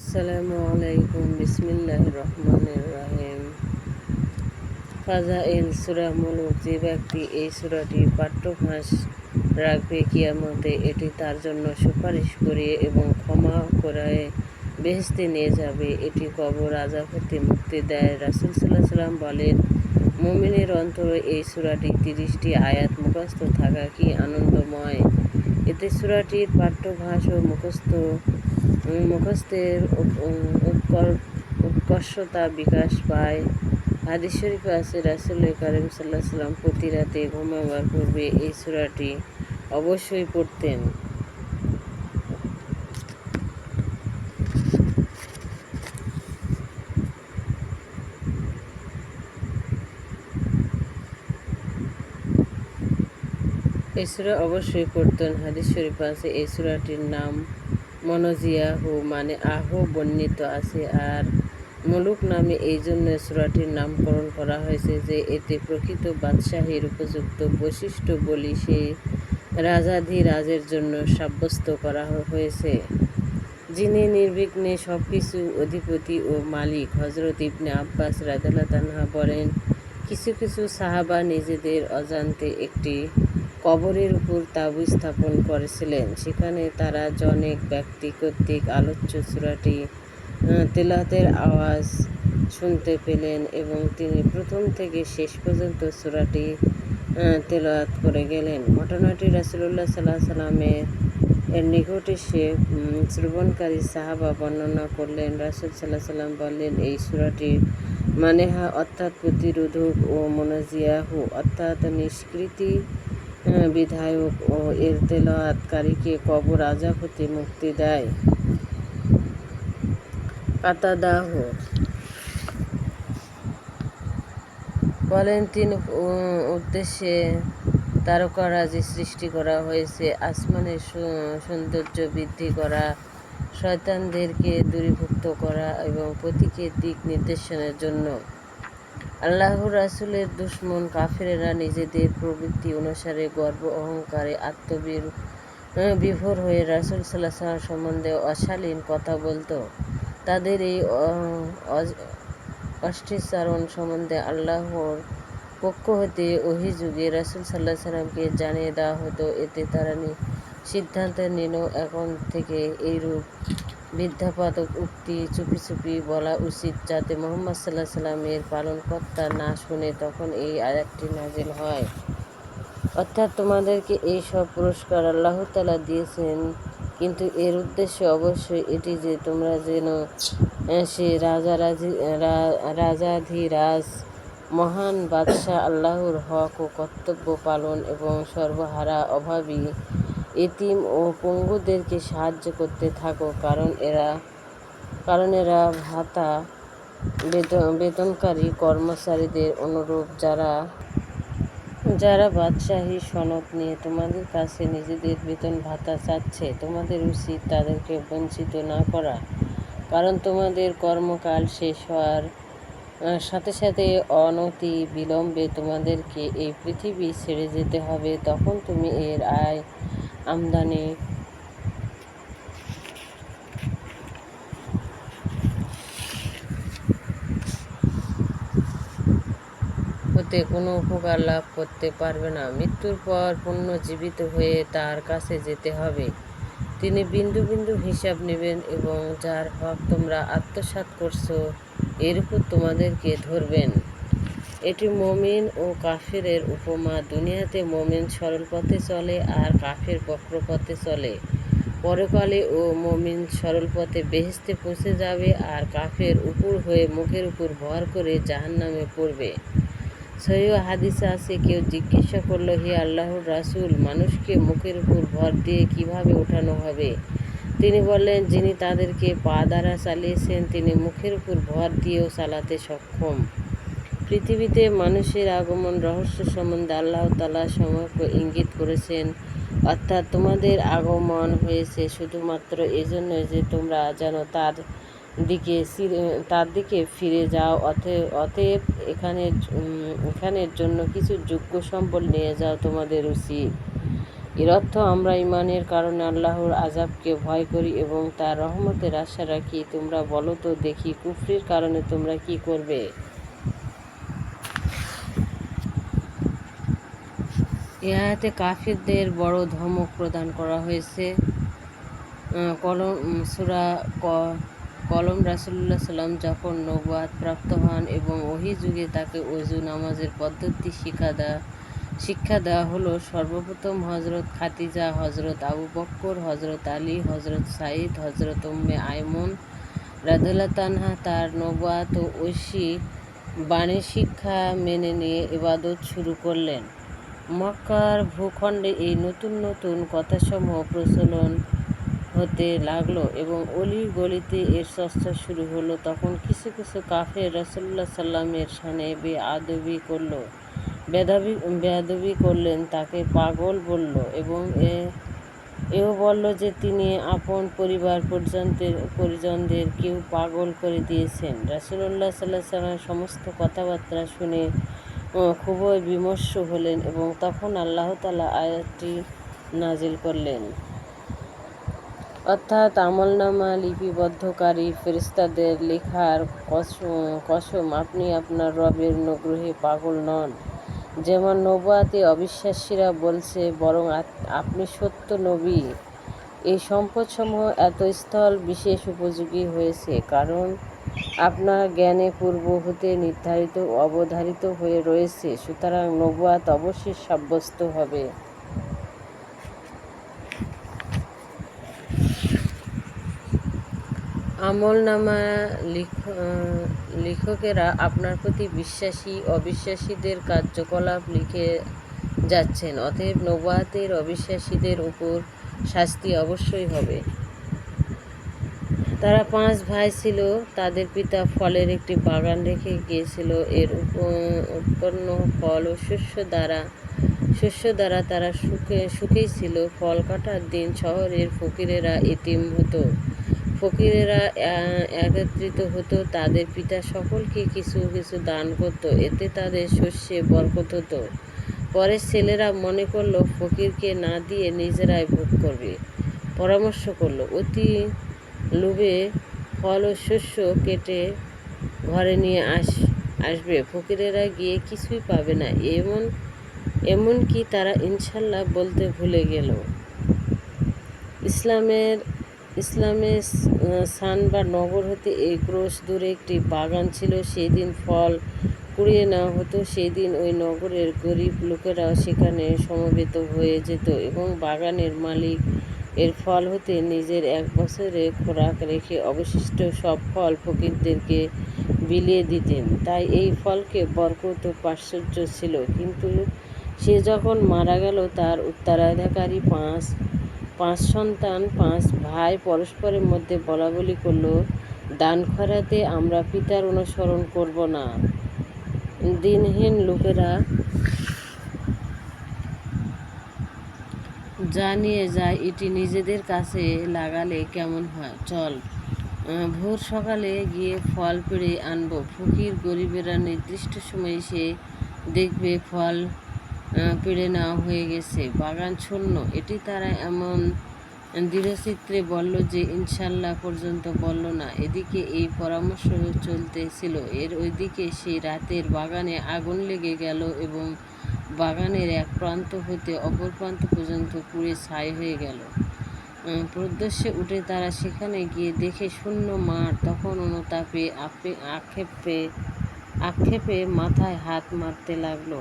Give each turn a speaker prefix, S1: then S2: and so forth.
S1: আসসালামু আলাইকুম বিসমিল্লাহ রহমানির রাহিম। ফাজাইল সুরা মুলুক যে ব্যক্তি এই সুরাটির পাঠ্যভাস রাখবে কিয়ামতে। এটি তার জন্য সুপারিশ করিয়ে এবং ক্ষমা করায় বেহেস্তে নিয়ে যাবে। এটি কবর আজাব মুক্তি দেয়। রাসুল সাল্লাহ সাল্লাম বলেন, মুমিনের অন্তরে এই সুরাটি তিরিশটি আয়াত মুখস্থ থাকা কি আনন্দময়? এতে সুরাটির পাঠ্যভাস ও মুখস্থ মুখস্থের উৎকর্ষতা বিকাশ পায়। হাদিস আছে রাসুল করিম সাল্লাহ সাল্লাম প্রতি রাতে ঘুমাবার পূর্বে এই সুরাটি অবশ্যই পড়তেন। এই সুরা অবশ্যই পড়তেন। হাদিস শরীফ আছে এই সুরাটির নাম মনোজিয়াহু মানে আহু বর্ণিত আছে। আর মুলুক নামে এই জন্য সুরাটির নামকরণ করা হয়েছে যে এতে প্রকৃত বাদশাহীর উপযুক্ত বৈশিষ্ট্য বলি সেই রাজাধিরাজের জন্য সাব্যস্ত করা হয়েছে। যিনি নির্বিঘ্নে সব কিছু অধিপতি ও মালিক হজরত ইবনে আব্বাস রাজাল্লাহ তানহা বলেন, কিছু কিছু সাহাবা নিজেদের অজান্তে একটি কবরের উপর তাবু স্থাপন করেছিলেন। সেখানে তারা জনেক ব্যক্তি কর্তৃক আলোচ্য চূড়াটি তেলাতের আওয়াজ শুনতে পেলেন এবং তিনি প্রথম থেকে শেষ পর্যন্ত চূড়াটি তেলাওয়াত করে গেলেন। ঘটনাটি রাসুল্লাহ সাল্লাহ সাল্লামের এর নিকটে সে শ্রবণকারী সাহাবা বর্ণনা করলেন। রাসুল সাল্লাহ সাল্লাম বললেন, এই সুরাটির মানেহা অর্থাৎ প্রতিরোধক ও মনাজিয়াহু, অর্থাৎ নিষ্কৃতি বিধায়ক ও এর কবর আজাব হতে মুক্তি দেয়। কাতাদাহ বলেন উদ্দেশ্যে তারকারাজি সৃষ্টি করা হয়েছে। আসমানের সৌন্দর্য বৃদ্ধি করা, শয়তানদেরকে দূরীভুক্ত করা এবং প্রতীকের দিক নির্দেশনের জন্য। আল্লাহর রাসুলের দুশ্মন কাফেরেরা নিজেদের প্রবৃত্তি অনুসারে গর্ব অহংকারে আত্মবীর বিভোর হয়ে রাসুল সাল্লাহ সম্বন্ধে অশালীন কথা বলতো। তাদের এই অষ্টিচারণ সম্বন্ধে আল্লাহর পক্ষ হতে অভিযোগে রাসুল সাল্লাহ সাল্লামকে জানিয়ে দেওয়া হতো। এতে তারা সিদ্ধান্ত নিল এখন থেকে এইরূপ বিদ্যাপাতক উক্তি চুপি চুপি বলা উচিত যাতে মোহাম্মদ সাল্লাহ সাল্লামের পালনকর্তা না শুনে তখন এই আয়াতটি নাজিল হয়। অর্থাৎ তোমাদেরকে এই সব পুরস্কার আল্লাহ তালা দিয়েছেন, কিন্তু এর উদ্দেশ্য অবশ্যই এটি যে তোমরা যেন সে রাজারাজি রাজাধিরাজ, মহান বাদশাহ আল্লাহর হক ও কর্তব্য পালন এবং সর্বহারা অভাবী এতিম ও পঙ্গুদেরকে সাহায্য করতে থাকো, কারণ এরা কারণ এরা ভাতা বেতন বেতনকারী কর্মচারীদের অনুরূপ। যারা যারা বাদশাহী সনদ নিয়ে তোমাদের কাছে নিজেদের বেতন ভাতা চাচ্ছে, তোমাদের উচিত তাদেরকে বঞ্চিত না করা, কারণ তোমাদের কর্মকাল শেষ হওয়ার সাথে সাথে অনতি বিলম্বে তোমাদেরকে এই পৃথিবী ছেড়ে যেতে হবে। তখন তুমি এর আয় আমদানি। হতে কোনো উপকার লাভ করতে পারবে না। মৃত্যুর পর পুনর্জীবিত হয়ে তার কাছে যেতে হবে। তিনি বিন্দু বিন্দু হিসাব নেবেন এবং যার হক তোমরা আত্মসাত করছ এর উপর তোমাদেরকে ধরবেন। এটি মমিন ও কাফেরের উপমা। দুনিয়াতে মমিন সরল পথে চলে আর কাফের বক্র পথে চলে। পরকালে ও মমিন সরল পথে বেহেস্তে পৌঁছে যাবে আর কাফের উপর হয়ে মুখের উপর ভর করে জাহান নামে পড়বে। সহিহ হাদিসে আছে, কেউ জিজ্ঞাসা করল, হে আল্লাহর রাসুল, মানুষকে মুখের উপর ভর দিয়ে কীভাবে ওঠানো হবে? তিনি বললেন, যিনি তাদেরকে পা দ্বারা চালিয়েছেন, তিনি মুখের উপর ভর দিয়েও চালাতে সক্ষম। পৃথিবীতে মানুষের আগমন রহস্য সম্বন্ধে আল্লাহ তালা সমগ্র ইঙ্গিত করেছেন। অর্থাৎ তোমাদের আগমন হয়েছে শুধুমাত্র এজন্যই যে তোমরা যেন তার দিকে তার দিকে ফিরে যাও। অতএব এখানে এখানের জন্য কিছু যোগ্য সম্বল নিয়ে যাও তোমাদের উচিত। এর অর্থ আমরা ইমানের কারণে আল্লাহর আযাবকে ভয় করি এবং তার রহমতের আশা রাখি। তোমরা বলো তো দেখি কুফরির কারণে তোমরা কি করবে? আয়াতে কাফিরদের বড় ধমক প্রদান করা হয়েছে। কলম সুরা কলম রাসুল্লাহ সাল্লাম যখন নবাদ প্রাপ্ত হন এবং ওহি যুগে তাকে অজু নামাজের পদ্ধতি শিক্ষা দেওয়া শিক্ষা দেওয়া হলো, সর্বপ্রথম হজরত খাতিজা হজরত আবু বক্কর হজরত আলী হজরত সাইদ হজরত উম্মে আয়মন রাদুল্লাহ তানহা তার নবাত ও ঐশী বাণী শিক্ষা মেনে নিয়ে ইবাদত শুরু করলেন। মক্কার ভূখণ্ডে এই নতুন নতুন কথাসমূহ প্রচলন হতে লাগল এবং অলির গলিতে এর চর্চা শুরু হলো। তখন কিছু কিছু কাফের রসল্লা সাল্লামের সানে বে আদবি করল বেদাবি বেয়াদবি করলেন, তাকে পাগল বলল এবং এ, এও বলল যে তিনি আপন পরিবার পর্যন্তের পরিজনদের কেউ পাগল করে দিয়েছেন। রাসুল্লাহ সাল্লাহ সাল্লাম সমস্ত কথাবার্তা শুনে খুবই বিমর্ষ হলেন এবং তখন আল্লাহ তালা আয়াতটি নাজিল করলেন। অর্থাৎ আমলনামা লিপিবদ্ধকারী ফেরিস্তাদের লেখার কসম আপনি আপনার রবের অনুগ্রহে পাগল নন। যেমন নবাতে অবিশ্বাসীরা বলছে, বরং আপনি সত্য নবী। এই সম্পদসমূহ এত স্থল বিশেষ উপযোগী হয়েছে, কারণ আপনার জ্ঞানে পূর্ব হতে নির্ধারিত, অবধারিত হয়ে রয়েছে। সুতরাং নবাত অবশ্যই সাব্যস্ত হবে। আমলনামা লেখকেরা আপনার প্রতি বিশ্বাসী, অবিশ্বাসীদের কার্যকলাপ লিখে যাচ্ছেন। অতএব নবাতের অবিশ্বাসীদের উপর শাস্তি অবশ্যই হবে। তারা পাঁচ ভাই ছিল, তাদের পিতা ফলের একটি বাগান রেখে গিয়েছিল। এর উৎপন্ন ফল ও শস্য দ্বারা শস্য দ্বারা তারা সুখে সুখেই ছিল। ফল কাটার দিন শহরের ফকিরেরা এতিম হতো। ফকিরেরা একত্রিত হতো। তাদের পিতা সকলকে কিছু কিছু দান করত। এতে তাদের শস্যে বরকত হতো। পরে ছেলেরা মনে করল, ফকিরকে না দিয়ে নিজেরাই ভোগ করবে। পরামর্শ করল, অতি লোভে ফল ও শস্য কেটে ঘরে নিয়ে আস, আসবে। ফকিরেরা গিয়ে কিছুই পাবে না। এমন, এমনকি তারা ইনশাল্লাহ বলতে ভুলে গেল। ইসলামের ইসলামের সান বা নগর হতে এই ক্রোশ দূরে একটি বাগান ছিল। সেই দিন ফল কুড়িয়ে নেওয়া হতো। সেই দিন ওই নগরের গরিব লোকেরাও সেখানে সমবেত হয়ে যেত এবং বাগানের মালিক এর ফল হতে নিজের এক বছরে খোরাক রেখে অবশিষ্ট সব ফল ফকিরদেরকে বিলিয়ে দিতেন। তাই এই ফলকে বরকত ও প্রাচুর্য ছিল। কিন্তু সে যখন মারা গেল, তার উত্তরাধিকারী পাঁচ পাঁচ সন্তান, পাঁচ ভাই পরস্পরের মধ্যে বলাবলি করল, দান খরাতে আমরা পিতার অনুসরণ করব না। দিনহীন লোকেরা যা নিয়ে যায়, এটি নিজেদের কাছে লাগালে কেমন হয়? চল ভোর সকালে গিয়ে ফল পেড়ে আনব। ফকির গরিবেরা নির্দিষ্ট সময়ে এসে দেখবে ফল পেড়ে নেওয়া হয়ে গেছে। বাগান শূন্য এটি তারা এমন দৃঢ়চিত্রে বলল যে ইনশাল্লাহ পর্যন্ত বলল না। এদিকে এই পরামর্শ চলতেছিল। এর ওইদিকে সেই রাতের বাগানে আগুন লেগে গেল এবং বাগানের এক প্রান্ত হতে অপর প্রান্ত পর্যন্ত পুড়ে ছাই হয়ে গেল। প্রদ্যশে উঠে তারা সেখানে গিয়ে দেখে শূন্য মাঠ তখন অনুতাপে আপে আক্ষেপে আক্ষেপে মাথায় হাত মারতে লাগল।